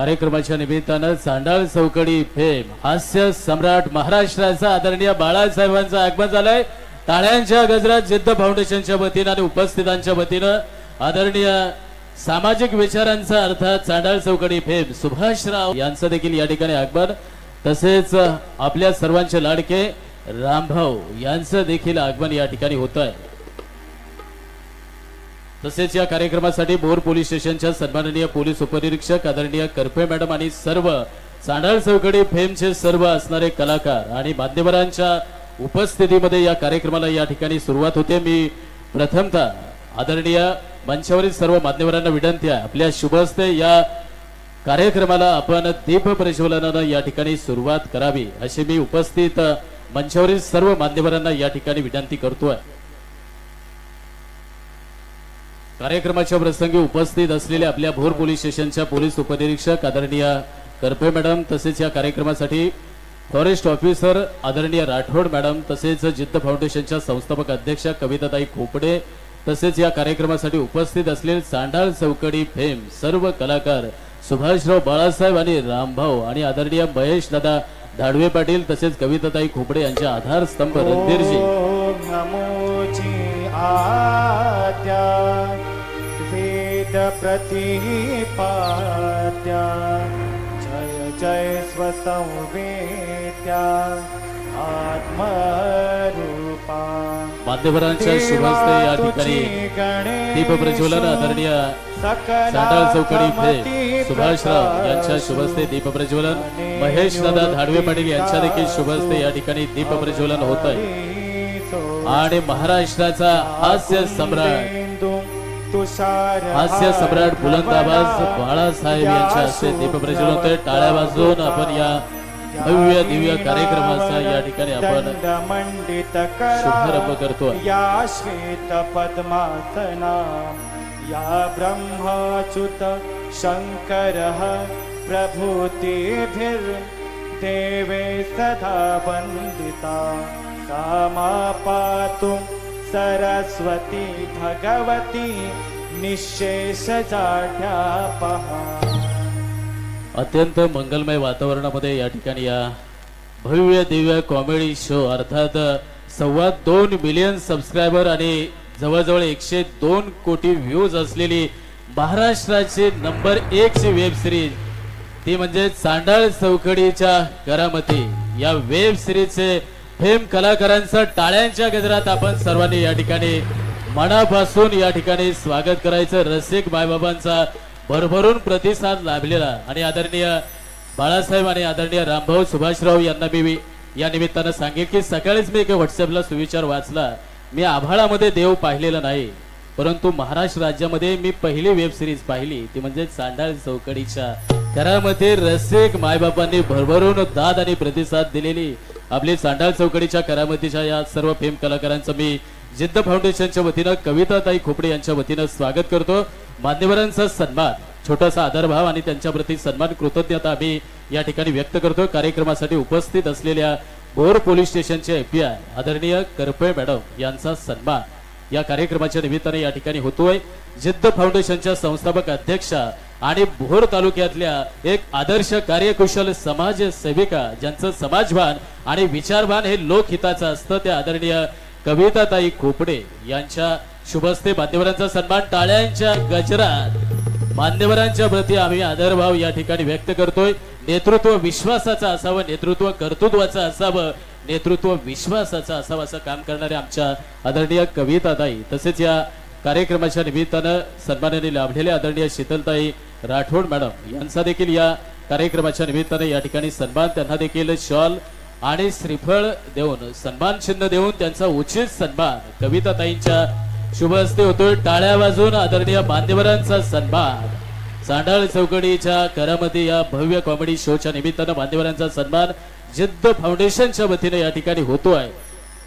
कार्यक्रमाच्या निमित्तानं सांडाळ चौकडी फेम हास्य सम्राट महाराष्ट्राचा आदरणीय बाळासाहेबांचं आगमन झालंय. टाळ्यांच्या गजरात जिद्द फाउंडेशनच्या वतीनं आणि उपस्थितांच्या वतीनं आदरणीय सामाजिक विचारांचा अर्थात चांडाळ चौकडी फेम सुभाषराव यांचं देखील या ठिकाणी आगमन. तसेच आपल्या सर्वांचे लाडके रामभाऊ यांचं देखील आगमन या ठिकाणी होत आहे तसेच या कार्यक्रमासाठी भोर पोलीस स्टेशनच्या सन्माननीय पोलीस उपनिरीक्षक आदरणीय करफे मॅडम आणि सर्व सांडाळ चौकडी फेमचे सर्व असणारे कलाकार आणि मान्यवरांच्या उपस्थितीमध्ये या कार्यक्रमाला या ठिकाणी सुरुवात होते. मी प्रथमतः आदरणीय मंचावरील सर्व मान्यवरांना विनंती आहे आपल्या शुभ हस्ते या कार्यक्रमाला आपण दीप प्रज्वलनानं या ठिकाणी सुरुवात करावी अशी मी उपस्थित मंचावरील सर्व मान्यवरांना या ठिकाणी विनंती करतोय. कार्यक्रमाच्या प्रसंगी उपस्थित असलेले आपल्या भोर पोलीस स्टेशनच्या पोलीस उपनिरीक्षक आदरणीय करपे मॅडम तसेच या कार्यक्रमासाठी फॉरेस्ट ऑफिसर आदरणीय राठोड मॅडम तसेच जिद्द फाउंडेशनच्या संस्थापक अध्यक्ष कविताताई खोपडे तसेच या कार्यक्रमासाठी उपस्थित असलेले सांडाळ चौकडी फेम सर्व कलाकार सुभाषराव बाळासाहेब आणि रामभाऊ आणि आदरणीय महेश दादा धाडवे पाटील तसेच कविताताई खोपडे यांच्या आधारस्तंभ रणधीरजी. वेद प्रतिपाद्या। जय जय स्वसंवेद्या। आत्मरूपा। मान्यवरांच्या शुभ हस्ते या ठिकाणी दीप प्रज्वलन आदरणीय चांडाळ चौकडी फे सुभाषराव यांच्या शुभस्ते दीप प्रज्वलन महेश दादा धाडवे पाटील यांच्या देखील शुभस्ते या ठिकाणी दीप प्रज्वलन होत आहे आणि महाराष्ट्राचा हास्य सम्राट हास्य सम्राट बुलंद आवाज बाळासाहेब यांच्या हस्ते दीप प्रज्वलन होतोय टाळ्या वाजवून आपण या भव्य दिव्य कार्यक्रमाचा या ठिकाणी आपण मंडित शुभारंभ करतोय. या श्वेत पद्मासना या ब्रह्माच्युत शंकर प्रभूतिभिर्देवे सदा वन्दिता सा मा पातु सरस्वती भगवती निशेष जाठ्या पहा. अत्यंत मंगलमय वातावरणामध्ये या ठिकाणी या भव्य दिव्य कॉमेडी शो अर्थात सव्वा दोन मिलियन सबस्क्रायबर आणि जवळजवळ एकशे दोन कोटी व्ह्यूज असलेली महाराष्ट्राची नंबर एक ची वेब सिरीज ती म्हणजे चांडाळ चौकडीच्या करामती या वेब सिरीजचे फेम कलाकारांचं टाळ्यांच्या गजरात आपण सर्वांनी या ठिकाणी मनापासून या ठिकाणी स्वागत करायचं. रसिक मायबाबांचा भरभरून प्रतिसाद लाभलेला. आणि आदरणीय बाळासाहेब आणि आदरणीय रामभाऊ सुभाषराव यांना मी या निमित्तानं सांगेल की सकाळीच मी एक व्हॉट्सअपला सुविचार वाचला. मी आभाळामध्ये देव पाहिलेला नाही परंतु महाराष्ट्र राज्यामध्ये मी पहिली वेब सिरीज पाहिली. ती म्हणजे चांडाळ चौकडीच्या घरामध्ये रसिक मायबापांनी भरभरून दाद आणि प्रतिसाद दिलेली. आपली सांडाळ चौकडीच्या करामतीच्या या सर्व फेम कलाकारांचं मी जिद्द फाउंडेशनच्या वतीनं कविताताई खोपडे यांच्या वतीनं स्वागत करतो. मान्यवरांचा सन्मान छोटासा आदरभाव आणि त्यांच्याप्रती सन्मान कृतज्ञता आम्ही या ठिकाणी व्यक्त करतो. कार्यक्रमासाठी उपस्थित असलेल्या बोर पोलीस स्टेशनचे एफबीआय आदरणीय करपे मॅडम यांचा सन्मान या कार्यक्रमाच्या निमित्ताने या ठिकाणी होतोय. जिद्द फाउंडेशनच्या संस्थापक अध्यक्षा आणि भोर तालुक्यातल्या एक आदर्श कार्यकुशल समाज सेविका ज्यांचं समाजभान आणि विचारभान हे लोकहिताचं असतं त्या आदरणीय कविताताई खोपडे यांच्या शुभस्ते मान्यवरांचा सन्मान टाळ्यांच्या गजरात मान्यवरांच्या प्रती आम्ही आदरभाव या ठिकाणी व्यक्त करतोय. नेतृत्व विश्वासाचं असावं नेतृत्व कर्तृत्वाचं असावं नेतृत्व विश्वासाचं असावं असं काम करणारे आमच्या आदरणीय कविताताई. तसेच या कार्यक्रमाच्या निमित्तानं सन्मानाने लाभलेल्या आदरणीय शीतलताई राठोड मॅडम यांचा देखील या कार्यक्रमाच्या निमित्तानं या ठिकाणी सन्मान त्यांना देखील शॉल आणि श्रीफळ देऊन सन्मान चिन्ह देऊन त्यांचा उचित सन्मान. कविताताईंच्या शुभ हस्ते होतोय टाळ्या वाजून आदरणीय मान्यवरांचा सन्मान. सांडाळ चौकडीच्या करामध्ये या भव्य कॉमेडी शोच्या निमित्तानं मान्यवरांचा सन्मान जिद्द फाउंडेशनच्या वतीने या ठिकाणी होतोय.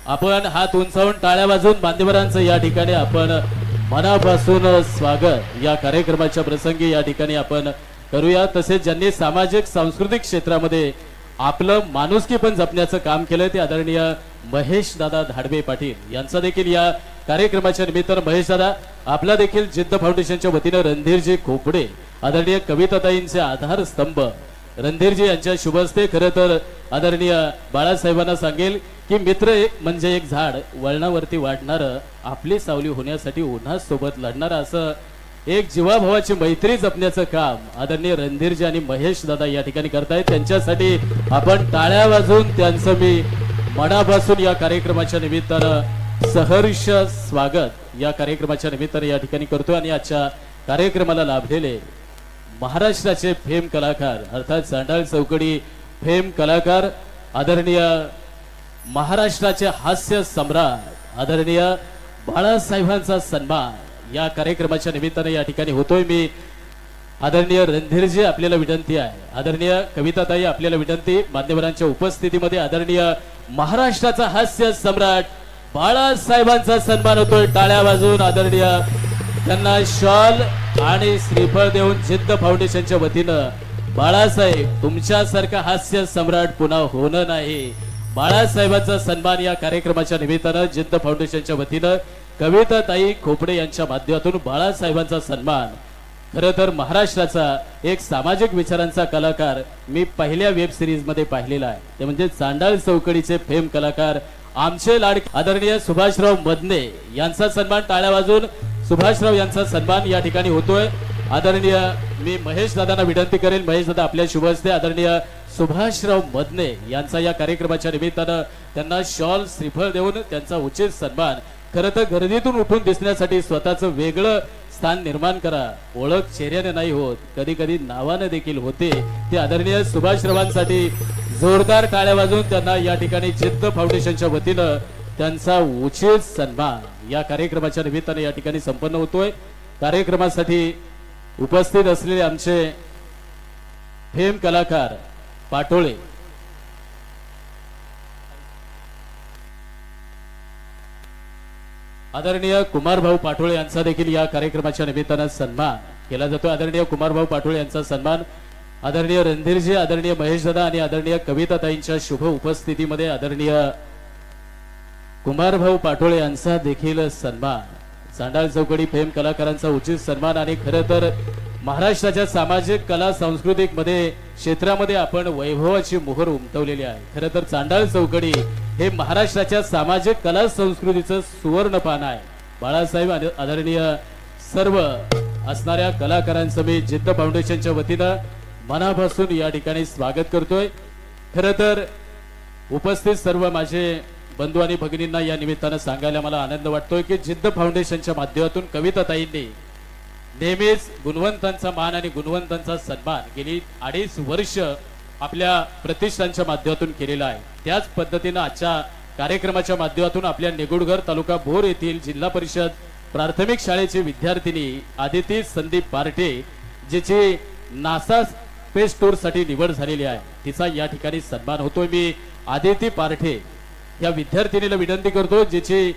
आपण हात उंचावून टाळ्या वाजून मान्यवरांचं या ठिकाणी आपण मनापासून स्वागत. या कार्यक्रमाच्या प्रसंगी या ठिकाणी आपण करूया. तसेच ज्यांनी सामाजिक सांस्कृतिक क्षेत्रामध्ये आपलं माणुसकी पण जपण्याचं काम केलं ते आदरणीय महेश दादा धाडबे पाटील. यांचा देखील या कार्यक्रमाच्या निमित्तानं महेश दादा आपला देखील जिद्द फाउंडेशनच्या वतीनं रणधीरजी खोपडे आदरणीय कविताताईंचे आधारस्तंभ रणधीरजी यांच्या शुभहस्ते खरं तर आदरणीय बाळासाहेबांना सांगेल की मित्र एक म्हणजे एक झाड वळणावरती वाढणारं आपली सावली होण्यासाठी उन्हासोबत लढणारं असं एक जीवाभावाची मैत्री जपण्याचं काम आदरणीय रणधीरजी आणि महेश दादा या ठिकाणी करतायत. त्यांच्यासाठी आपण टाळ्या वाजून त्यांचं मी मनापासून या कार्यक्रमाच्या निमित्तानं सहर्ष स्वागत या कार्यक्रमाच्या निमित्तानं या ठिकाणी करतो आणि आजच्या कार्यक्रमाला लाभलेले महाराष्ट्राचे फेम कलाकार अर्थात सांडाळ चौकडी फेम कलाकार आदरणीय महाराष्ट्राचे हास्य सम्राट आदरणीय बाळासाहेबांचा सन्मान या कार्यक्रमाच्या निमित्ताने या ठिकाणी होतोय मी. आदरणीय रणधीरजी आपल्याला विनंती आहे. आदरणीय कविताताई आपल्याला विनंती. मान्यवरांच्या उपस्थितीमध्ये आदरणीय महाराष्ट्राचा हास्य सम्राट बाळासाहेबांचा सन्मान होतोय. टाळ्या वाजवून आदरणीय त्यांना शॉल आणि श्रीफळ देऊन जिद्द फाउंडेशनच्या वतीनं बाळासाहेब तुमच्यासारखा हास्य सम्राट पुन्हा होणं नाही. बाळासाहेबांचा सन्मान या कार्यक्रमाच्या निमित्तानं जिद्द फाउंडेशनच्या वतीनं कविता ताई खोपडे यांच्या माध्यमातून बाळासाहेबांचा सन्मान. खर तर महाराष्ट्राचा एक सामाजिक विचारांचा कलाकार मी पहिल्या वेब सिरीजमध्ये पाहिलेला आहे. ते म्हणजे चांडाळ चौकडीचे फेम कलाकार आमचे लाड आदरणीय सुभाषराव मदने यांचा सन्मान टाळ्या वाजून सुभाषराव यांचा सन्मान या ठिकाणी होतोय. आदरणीय मी महेश दादांना विनंती करेन महेश दादा आपल्या शुभ हस्ते. आदरणीय सुभाषराव मदने यांचा या कार्यक्रमाच्या निमित्तानं त्यांना शॉल श्रीफळ देऊन त्यांचा उचित सन्मान खरं तर गर्दीतून उठून दिसण्यासाठी स्वतःचं वेगळं स्थान निर्माण करा. ओळख चेहऱ्याने नाही होत. कधी कधी नावाने देखील होते. ते आदरणीय सुभाषरावांसाठी जोरदार टाळ्या वाजून त्यांना या ठिकाणी जिद्द फाउंडेशनच्या वतीनं त्यांचा उचित सन्मान या कार्यक्रमाच्या निमित्ताने या ठिकाणी संपन्न होतोय. कार्यक्रमासाठी उपस्थित असलेले आमचे फेम कलाकार पाटोळे आदरणीय कुमारभाऊ पाटोळे यांचा देखील या कार्यक्रमाच्या निमित्तानं सन्मान केला जातो आदरणीय कुमारभाऊ पाटोळे यांचा सन्मान आदरणीय रणधीरजी आदरणीय महेश दादा आणि आदरणीय कविताताईंच्या शुभ उपस्थितीमध्ये आदरणीय कुमारभाऊ पाटोळे यांचा देखील सन्मान. चांडाळ चौकडी फेम कलाकारांचा उचित सन्मान आणि खरं तर महाराष्ट्राच्या सामाजिक कला सांस्कृतिकमध्ये क्षेत्रामध्ये आपण वैभवाची मोहर उमटवलेली आहे. खरं तर चांडाळ चौकडी हे महाराष्ट्राच्या सामाजिक कला संस्कृतीचं सुवर्ण पान आहे. बाळासाहेब आदरणीय सर्व असणाऱ्या कलाकारांचं मी जिद्द फाउंडेशनच्या वतीनं मनापासून या ठिकाणी स्वागत करतोय. खरं तर उपस्थित सर्व माझे बंधू आणि भगिनींना या निमित्तानं सांगायला मला आनंद वाटतोय की जिद्द फाउंडेशनच्या माध्यमातून कविताताईंनी नेहमीच गुणवंतांचा मान आणि गुणवंतांचा सन्मान गेली अडीच वर्ष आपल्या प्रतिष्ठानच्या माध्यमातून केलेला आहे. त्याच पद्धतीनं आजच्या कार्यक्रमाच्या माध्यमातून आपल्या निगुडघर तालुका भोर येथील जिल्हा परिषद प्राथमिक शाळेची विद्यार्थिनी आदिती संदीप पार्टे जिची नासा स्पेस टूरसाठी निवड झालेली आहे. तिचा या ठिकाणी सन्मान होतोय. मी आदिती पार्ठे या विद्यार्थिनीला विनंती करतो जिची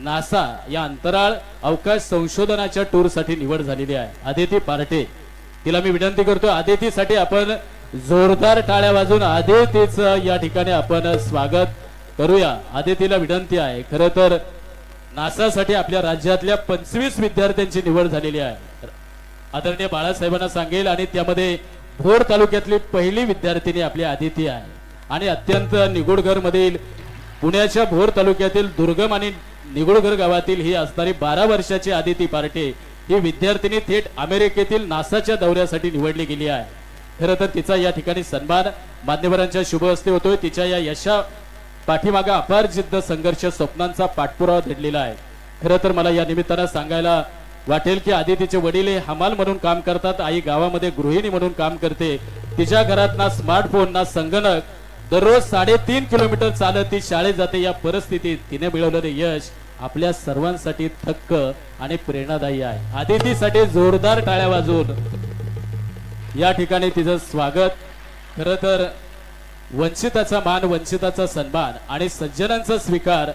नासा या अंतराळ अवकाश संशोधनाच्या टूरसाठी निवड झालेली आहे. आदिती पार्टे तिला मी विनंती करतो आदितीसाठी आपण जोरदार टाळ्या वाजून आदितीच या ठिकाणी आपण स्वागत करूया. आदितीला विनंती आहे खरं तर नासासाठी आपल्या राज्यातल्या पंचवीस विद्यार्थ्यांची निवड झालेली आहे. आदरणीय बाळासाहेबांना सांगेल आणि त्यामध्ये भोर तालुक्यातली पहिली विद्यार्थिनी आपली आदिती आहे. आणि अत्यंत निगुडघर मधील पुण्याच्या भोर तालुक्यातील दुर्गम आणि निगुडघर गावातील ही असणारी बारा वर्षाची आदिती पार्टे ही विद्यार्थिनी थेट अमेरिकेतील नासाच्या दौऱ्यासाठी निवडली गेली आहे. खरं तर तिचा या ठिकाणी सन्मान मान्यवरांच्या शुभ हस्ते होतोय. तिच्या या यशा पाठीमागा अपार जिद्द संघर्ष स्वप्नांचा पाठपुरावा दडलेला आहे. खरं तर मला या निमित्तानं सांगायला वाटेल की आदितीचे वडील हे हमाल म्हणून काम करतात आई गावामध्ये गृहिणी म्हणून काम करते. तिच्या घरात ना स्मार्टफोन ना संगणक दररोज साडेतीन किलोमीटर चालत ती शाळेत जाते. या परिस्थितीत तिने मिळवलेले यश आपल्या सर्वांसाठी थक्क आणि प्रेरणादायी आहे. आदितीसाठी जोरदार टाळ्या वाजवून. या ठिकाणी तिचं स्वागत. खर तर वंचिताचा मान वंचिताचा सन्मान आणि सज्जनांचा स्वीकार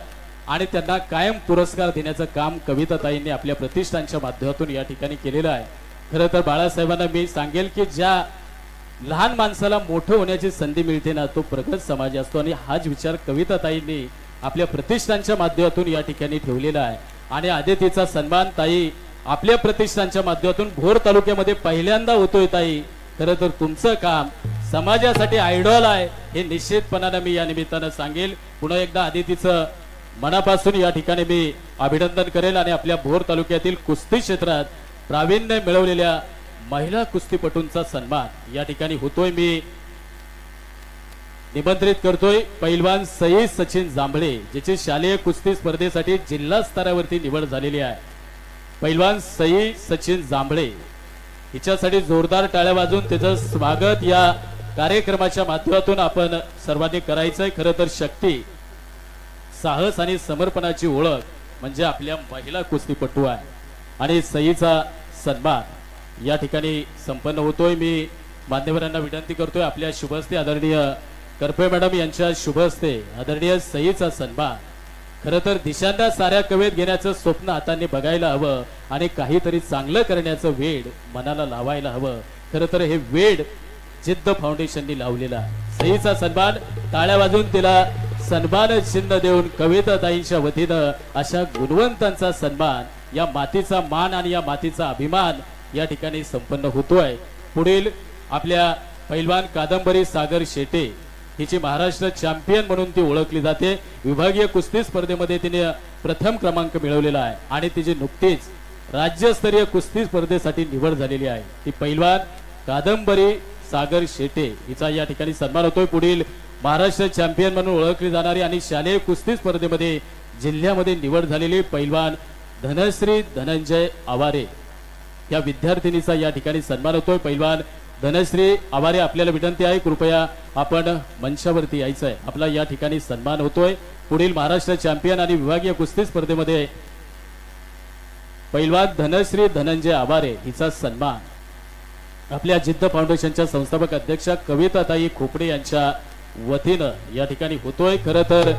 आणि त्यांना कायम पुरस्कार देण्याचं काम कविताताईंनी आपल्या प्रतिष्ठानच्या माध्यमातून या ठिकाणी केलेलं आहे. खरं तर बाळासाहेबांना मी सांगेल की ज्या लहान माणसाला मोठं होण्याची संधी मिळते ना तो प्रगत समाज असतो. आणि हाच विचार कविताताईंनी आपल्या प्रतिष्ठानच्या माध्यमातून या ठिकाणी ठेवलेला आहे. आणि आदितीचा सन्मान ताई आपल्या प्रतिष्ठानच्या माध्यमातून भोर तालुक्यामध्ये पहिल्यांदा होतोय ताई. खरं तर तुमचं काम समाजासाठी आयडॉल आहे हे निश्चितपणानं मी या निमित्तानं सांगेल. पुन्हा एकदा आदितीचं मनापासून या ठिकाणी मी अभिनंदन करेल आणि आपल्या भोर तालुक्यातील कुस्ती क्षेत्रात प्रावीण्य मिळवलेल्या महिला कुस्तीपटूंचा सन्मान या ठिकाणी होतोय मी. निमंत्रित करतोय पैलवान सई सचिन जांभळे ज्याची शालेय कुस्ती स्पर्धेसाठी जिल्हा स्तरावरती निवड झालेली आहे. पैलवान सई सचिन जांभळे हिच्यासाठी जोरदार टाळ्या वाजून त्याचं स्वागत या कार्यक्रमाच्या माध्यमातून आपण सर्वांनी करायचंय. खरं तर शक्ती साहस आणि समर्पणाची ओळख म्हणजे आपल्या महिला कुस्तीपटू आहे. आणि सईचा सन्मान या ठिकाणी संपन्न होतोय. मी मान्यवरांना विनंती करतोय. आपल्या शुभस्ते आदरणीय करपे मॅडम यांच्या शुभहस्ते आदरणीय सईचा सन्मान. खरं तर दिशांना साऱ्या कवेत घेण्याचं स्वप्न हाताने बघायला हवं आणि काहीतरी चांगलं करण्याचं वेड मनाला लावायला हवं. खरं तर हे वेड जिद्द फाउंडेशननी लावलेला सईचा सन्मान टाळ्या वाजून तिला सन्मान चिन्ह देऊन कविताताईंच्या वतीनं अशा गुणवंतांचा सन्मान या मातीचा मान आणि या मातीचा अभिमान या ठिकाणी संपन्न होतोय. पुढील आपल्या पैलवान कादंबरी सागर शेटे हिची महाराष्ट्र चॅम्पियन म्हणून ती ओळखली जाते. विभागीय कुस्ती स्पर्धेमध्ये तिने प्रथम क्रमांक मिळवलेला आहे. आणि तिची नुकतीच राज्यस्तरीय कुस्ती स्पर्धेसाठी निवड झालेली आहे. ती पैलवान कादंबरी सागर शेटे हिचा या ठिकाणी सन्मान होतोय. पुढील महाराष्ट्र चॅम्पियन म्हणून ओळखली जाणारी आणि शालेय कुस्ती स्पर्धेमध्ये जिल्ह्यामध्ये निवड झालेली पैलवान धनश्री धनंजय आवारे. या विद्यार्थिनीचा या ठिकाणी सन्मान होतोय. पैलवान धनश्री आभारी आपल्याला विनंती आहे. कृपया आपण मंचावरती यायचं आहे आपला या ठिकाणी सन्मान होतोय. पुढील महाराष्ट्र चॅम्पियन आणि विभागीय कुस्ती स्पर्धेमध्ये पैलवान धनश्री धनंजय आवारे हिचा सन्मान. आपल्या जिद्द फाउंडेशनच्या संस्थापक अध्यक्षा कविताताई खोपडे यांच्या वतीनं या ठिकाणी होतोय. खर तर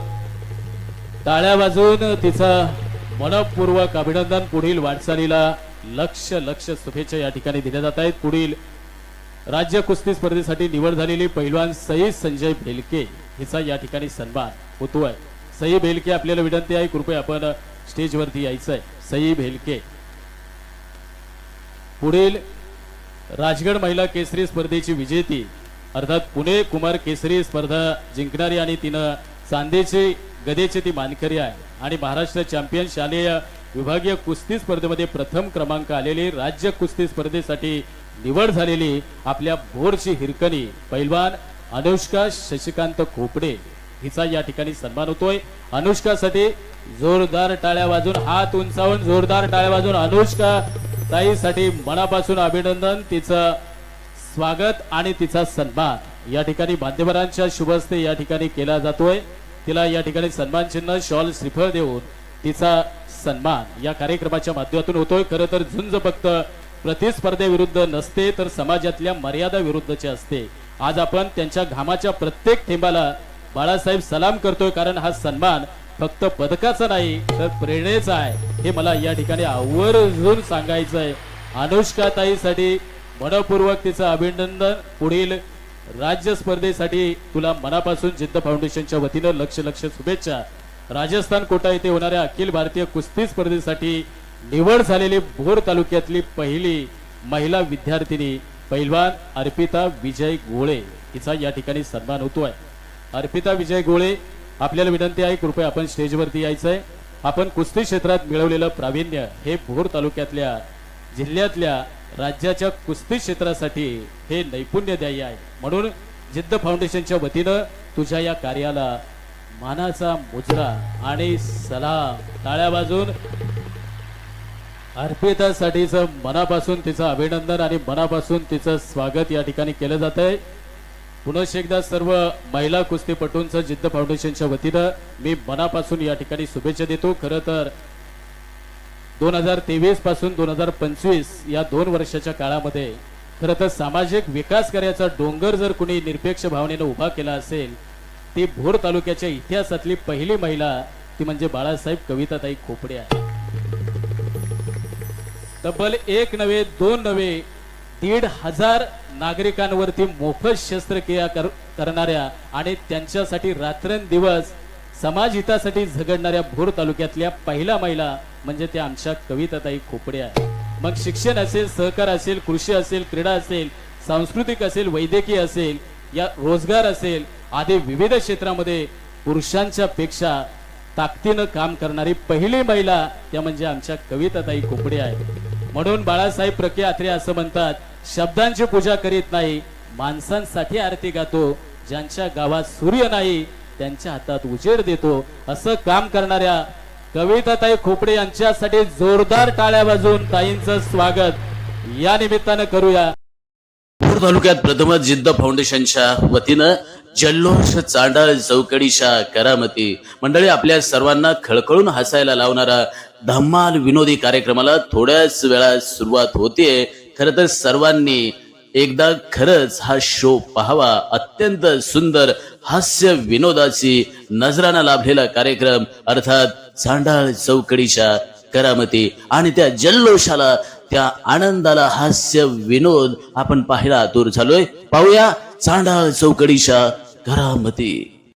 टाळ्या वाजून तिचं मनपूर्वक अभिनंदन. पुढील वाटचालीला लक्ष लक्ष शुभेच्छा या ठिकाणी दिल्या जात आहेत. पुढील राज्य कुस्ती स्पर्धेसाठी निवड झालेली पैलवान सई संजय भेलके हिचा या ठिकाणी सन्मान होतोय. सई भेलके आपल्याला विनंती आहे कृपया आपण स्टेजवरती यायचं आहे सई भेलके. पुढील राजगड महिला केसरी स्पर्धेची विजेती अर्थात पुणे कुमार केसरी स्पर्धा जिंकणारी आणि तिनं चांदेचे गदेची ती मानकरी आहे. आणि महाराष्ट्र चॅम्पियन शालेय विभागीय कुस्ती स्पर्धेमध्ये प्रथम क्रमांक आलेली राज्य कुस्ती स्पर्धेसाठी निवड झालेली आपल्या भोरची हिरकणी पैलवान अनुष्का शशिकांत खोपडे. हिचा या ठिकाणी सन्मान होतोय. अनुष्कासाठी जोरदार टाळ्या वाजून हात उंचावून जोरदार टाळ्या वाजून अनुष्का ताईसाठी मनापासून अभिनंदन तिचं स्वागत आणि तिचा सन्मान. या ठिकाणी मान्यवरांच्या शुभस्ते या ठिकाणी केला जातोय. तिला या ठिकाणी सन्मान चिन्ह शॉल श्रीफळ देऊन तिचा सन्मान या कार्यक्रमाच्या माध्यमातून होतोय. खरं तर झुंज फक्त प्रतिस्पर्धेविरुद्ध नसते तर समाजातल्या मर्यादा विरुद्धचे असते. आज आपण त्यांच्या घामाच्या प्रत्येक थेंबाला बाळासाहेब सलाम करतोय कारण हा सन्मान फक्त पदकाचा नाही तर प्रेरणेचा आहे. हे मला या ठिकाणी आवर्जून सांगायचं आहे अनुष्का ताईसाठी मनपूर्वक तिचं अभिनंदन. पुढील राज्य स्पर्धेसाठी तुला मनापासून जिद्द फाउंडेशनच्या वतीनं लक्ष लक्ष शुभेच्छा. राजस्थान कोटा येथे होणाऱ्या अखिल भारतीय कुस्ती स्पर्धेसाठी निवड झालेली भोर तालुक्यातली पहिली महिला विद्यार्थिनी पैलवान अर्पिता विजय गोळे हिचा या ठिकाणी सन्मान होतोय. अर्पिता विजय गोळे आपल्याला विनंती आहे कृपया आपण स्टेजवरती यायचं आहे आपण कुस्ती क्षेत्रात मिळवलेलं प्रावीण्य हे भोर तालुक्यातल्या जिल्ह्यातल्या राज्याच्या कुस्ती क्षेत्रासाठी हे नैपुण्यदायी आहे. म्हणून जिद्द फाउंडेशनच्या वतीनं तुझ्या या कार्याला मानाचा मुजरा आणि सलाम टाळ्या वाजून अर्पितासाठीच मनापासून तिचं अभिनंदन आणि मनापासून तिचं स्वागत या ठिकाणी केलं जात आहे पुनश एकदा सर्व महिला कुस्तीपटूंचं जिद्द फाउंडेशनच्या वतीनं मी मनापासून या ठिकाणी शुभेच्छा देतो. खरं तर दोन हजार तेवीसपासून दोन हजार पंचवीस या दोन वर्षाच्या काळामध्ये खरं तर सामाजिक विकास कार्याचा डोंगर जर कुणी निरपेक्ष भावनेनं उभा केला असेल ती भोर तालुक्याच्या इतिहासातली पहिली महिला ती म्हणजे बाळासाहेब कविताताई खोपडे आहे तब्बल एक नव्हे दोन नव्हे दीड हजार नागरिकांवरती मोफत शस्त्रक्रिया कर करणाऱ्या आणि त्यांच्यासाठी रात्रंदिवस समाज हितासाठी झगडणाऱ्या भोर तालुक्यातल्या पहिल्या महिला म्हणजे त्या आमच्या कविताताई खोपडे आहे मग शिक्षण असेल सहकार असेल कृषी असेल क्रीडा असेल सांस्कृतिक असेल वैद्यकीय असेल या रोजगार असेल आदी विविध क्षेत्रामध्ये पुरुषांच्या पेक्षा ताकदीनं काम करणारी पहिली महिला त्या म्हणजे आमच्या कविताताई कोपडे आहे म्हणून बाळासाहेब प्रके आत्रे असं म्हणतात शब्दांची पूजा करीत नाही माणसांसाठी आरती गातो ज्यांच्या गावात सूर्य नाही त्यांच्या हातात उजेड देतो असं काम करणाऱ्या कविताताई खोपडे यांच्यासाठी जोरदार टाळ्या बाजून ताईंचं स्वागत. या निमित्तानं करूया. भोर तालुक्यात प्रथमच जिद्द फाउंडेशनच्या वतीनं जल्लोष चांडाळ चौकडीच्या करामती. मंडळी आपल्या सर्वांना खळखळून हसायला लावणारा धम्माल विनोदी कार्यक्रमाला थोड्याच वेळात सुरुवात होते. खर तर सर्वांनी एकदा खरंच हा शो पाहावा. अत्यंत सुंदर हास्य विनोदाची नजराना लाभलेला कार्यक्रम अर्थात सांडाळ चौकडीच्या करामती आणि त्या जल्लोषाला त्या आनंदाला हास्य विनोद आपण पाहायला आतुर झालोय. पाहूया चांडाळ चौकडीच्या करामती.